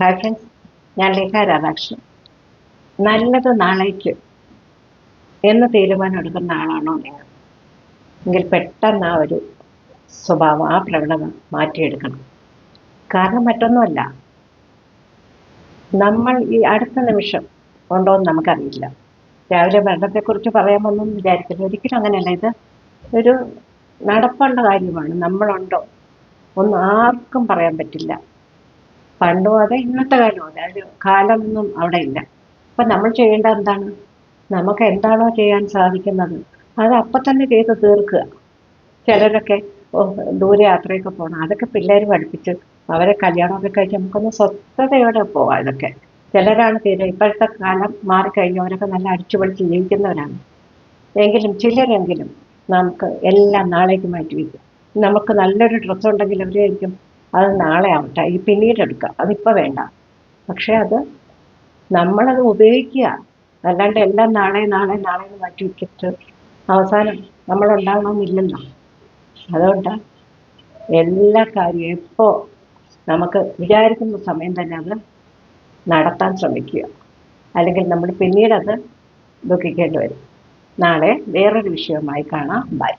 Hi friends ഞാൻ ലേഖ രാധാകൃഷ്ണൻ. നല്ലത് നാളേക്ക് എന്ന് തീരുമാനം എടുക്കുന്ന ആളാണോ നിങ്ങൾ എങ്കിൽ പെട്ടെന്ന് ആ ഒരു സ്വഭാവം ആ പ്രവണത മാറ്റിയെടുക്കണം. കാരണം മറ്റൊന്നുമല്ല നമ്മൾ ഈ അടുത്ത നിമിഷം ഉണ്ടോ എന്ന് നമുക്കറിയില്ല. രാവിലെ മരണത്തെക്കുറിച്ച് പറയാമെന്നും വിചാരിക്കില്ല ഒരിക്കലും അങ്ങനെയല്ല. ഇത് ഒരു നടപ്പുള്ള കാര്യമാണ്. നമ്മളുണ്ടോ? ഒന്നും ആർക്കും പറയാൻ പറ്റില്ല. പണ്ടും അതെ ഇന്നത്തെ കാലവും അതെ. അത് കാലമൊന്നും അവിടെ ഇല്ല. അപ്പം നമ്മൾ ചെയ്യേണ്ട എന്താണ്? നമുക്ക് എന്താണോ ചെയ്യാൻ സാധിക്കുന്നത് അത് അപ്പം തന്നെ ചെയ്ത് തീർക്കുക. ചിലരൊക്കെ ദൂരയാത്രയൊക്കെ ദൂരെ യാത്രയൊക്കെ പോകണം അതൊക്കെ പിള്ളേർ പഠിപ്പിച്ച് അവരെ കല്യാണമൊക്കെ കഴിച്ച് നമുക്കൊന്ന് സ്വസ്ഥതയോടെ പോവാം ഇതൊക്കെ ചിലരാണ് തീരെ ഇപ്പോഴത്തെ കാലം മാറിക്കഴിഞ്ഞവരൊക്കെ നല്ല അടിച്ചുപൊളിച്ച് ജീവിക്കുന്നവരാണ്. എങ്കിലും ചിലരെങ്കിലും നമുക്ക് എല്ലാം നാളേക്ക് മാറ്റി വയ്ക്കും നമുക്ക് നല്ലൊരു ഡ്രസ്സ് ഉണ്ടെങ്കിൽ അവരായിരിക്കും അത് നാളെ ആവട്ടെ. ഈ പിന്നീട് എടുക്കുക അതിപ്പോൾ വേണ്ട. പക്ഷേ അത് നമ്മളത് ഉപയോഗിക്കുക. അല്ലാണ്ട് എല്ലാം നാളെ നാളെ നാളെ എന്ന് മാറ്റി വയ്ക്കിട്ട് അവസാനം നമ്മളുണ്ടാകണമെന്നില്ലല്ലോ അതുകൊണ്ട് എല്ലാ കാര്യവും എപ്പോൾ നമുക്ക് വിചാരിക്കുന്ന സമയം തന്നെ അത് നടത്താൻ ശ്രമിക്കുക. അല്ലെങ്കിൽ നമ്മൾ പിന്നീടത് ദുഃഖിക്കേണ്ടി വരും. നാളെ വേറൊരു വിഷയവുമായി കാണാം. ബൈ.